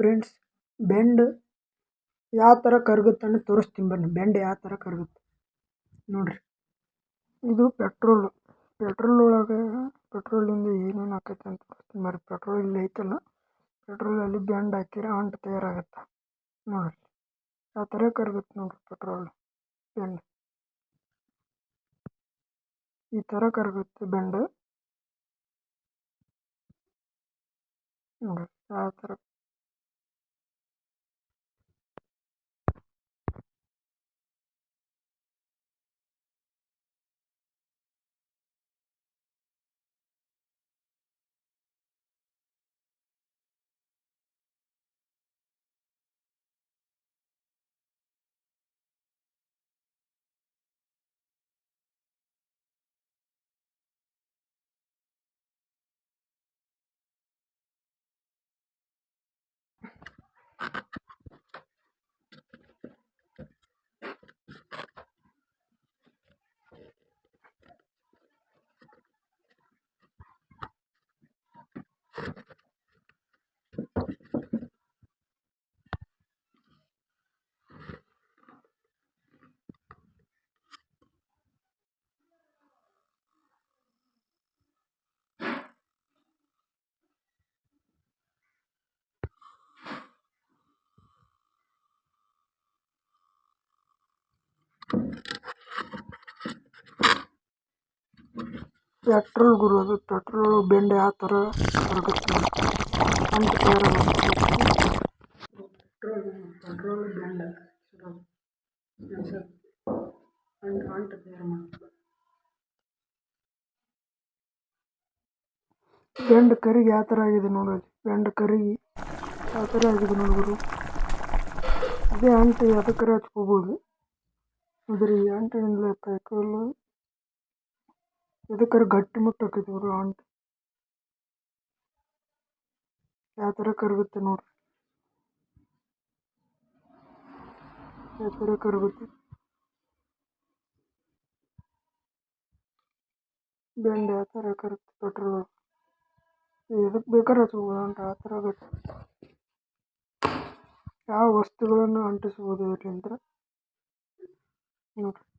Friends bend ಯಾವ ಥರ ಕರಗುತ್ತೆ ಅಂತ ತೋರಿಸ್ತೀನಿ ಬನ್ನಿ. ಬೆಂಡ್ ಯಾವ ಥರ ಕರಗುತ್ತೆ ನೋಡಿರಿ. ಇದು ಪೆಟ್ರೋಲು. ಪೆಟ್ರೋಲ್ ಒಳಗೆ ಪೆಟ್ರೋಲಿಂದ ಏನೇನು ಆಕೈತೆ ಅಂತ ತೋರಿಸ್ತೀನಿ ಬರ್ರಿ ಪೆಟ್ರೋಲ್ ಇಲ್ಲಿ ಐತಲ್ಲ. ಪೆಟ್ರೋಲಲ್ಲಿ ಬೆಂಡ್ ಹಾಕಿದ್ರೆ ಅಂಟು ತಯಾರಾಗತ್ತೆ. ನೋಡಿರಿ. ಯಾವ ಥರ ಕರಗುತ್ತೆ ನೋಡಿರಿ ಪೆಟ್ರೋಲ್, ಬೆಂಡ್. ಈ ಥರ ಕರಗುತ್ತೆ ಬೆಂಡ್. ನೋಡಿ ಯಾವ ಥರ ಪೆಟ್ರೋಲ್ ಗುರು ಅದು ಪೆಟ್ರೋಲ್ ಬೆಂಡ್ ಯಾವ ಥರ ಕರಗುತ್ತೆ. ಅಂತ ಪೆಟ್ರೋಲ್ ಪೆಟ್ರೋಲ್ ಬೆಂಡ್. ಅಂಟು ಅಂಟು ತಯಾರು ಮಾಡ್ತಾರೆ. ಬೆಂಡ್ ಕರಿಗೆ ಯಾವ ಥರ ಆಗಿದೆ ನೋಡೋದು ಬೆಂಡ್ ಕರಿಗೆ ಯಾವ ಥರ ಆಗಿದೆ ನೋಡ್ಬೋದು ಅದೇ ಅಂಟು ಅದಕ್ಕರ ಹಚ್ಕೋಬೋದು. ಅದ್ರ ಈ ಅಂಟಿನಿಂದಲೇ ಕೈಕಾಲು ಎದಕ್ಕರ ಗಟ್ಟಿ ಮುಟ್ಟಾಕೈತಿ ಇವರು ಅಂಟು ಯಾವ ಥರ ಕರಗುತ್ತೆ ನೋಡ್ರಿ. ಯಾವ ಥರ ಕರಗುತ್ತೆ? ಬೆಂಡ್ ಯಾವ ಥರ ಕರಗುತ್ತೆ ಪೆಟ್ರೋಲ್? ಎದಕ್ಕೆ ಬೇಕಾದ್ರೆ ಹಚ್ಕೋಬೋದು ಅಂಟು ಆ ಥರ ಗಟ್ಟಿ. ಯಾವ ವಸ್ತುಗಳನ್ನು ಅಂಟಿಸ್ಬೋದು ಇದರಿಂದ ನೋಡ್ರಿ